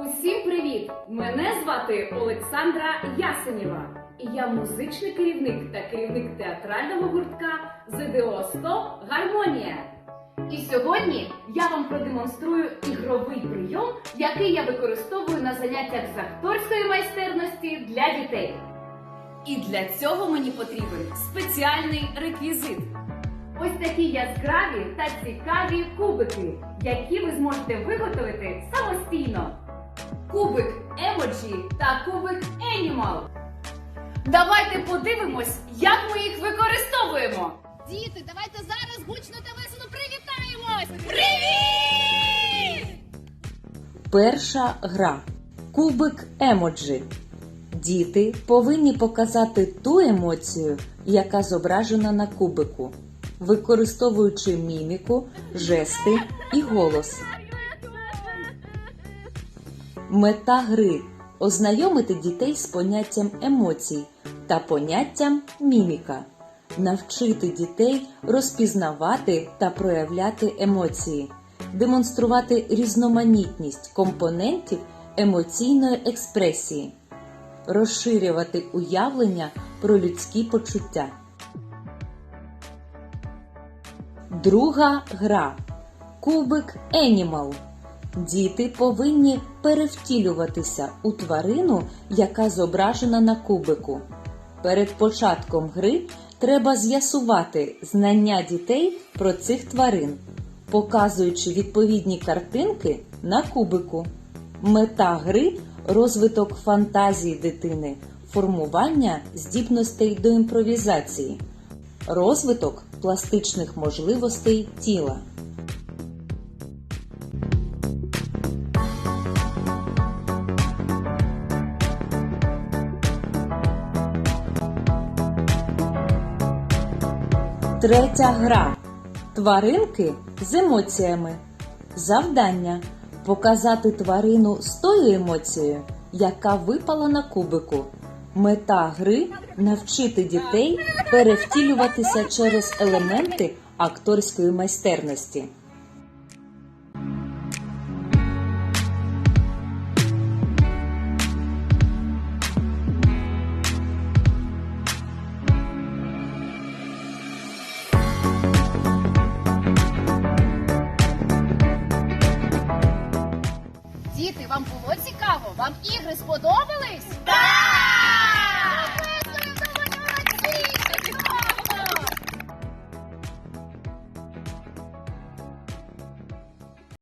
Усім привіт! Мене звати Олександра Ясенєва. Я музичний керівник та керівник театрального гуртка ЗДО 100 Гармонія. І сьогодні я вам продемонструю ігровий прийом, який я використовую на заняттях з акторської майстерності для дітей. І для цього мені потрібен спеціальний реквізит. Ось такі яскраві та цікаві кубики, які ви зможете виготовити самостійно. Кубик емоджі та кубик Енімал. Давайте подивимось, як ми їх використовуємо. Діти, давайте зараз гучно та весело привітаємось! Привіт! Перша гра. Кубик емоджі. Діти повинні показати ту емоцію, яка зображена на кубику, використовуючи міміку, жести і голос. Мета гри ознайомити дітей з поняттям емоцій та поняттям міміка, навчити дітей розпізнавати та проявляти емоції, демонструвати різноманітність компонентів емоційної експресії, розширювати уявлення про людські почуття. Друга гра Кубик Енімал. Діти повинні перевтілюватися у тварину, яка зображена на кубику. Перед початком гри треба з'ясувати знання дітей про цих тварин, показуючи відповідні картинки на кубику. Мета гри розвиток фантазії дитини, формування здібностей до імпровізації, розвиток пластичних можливостей тіла. Третя гра. Тваринки з емоціями. Завдання показати тварину з тою емоцією, яка випала на кубику. Мета гри навчити дітей перевтілюватися через елементи акторської майстерності. Вам було цікаво? Вам ігри сподобались? Так!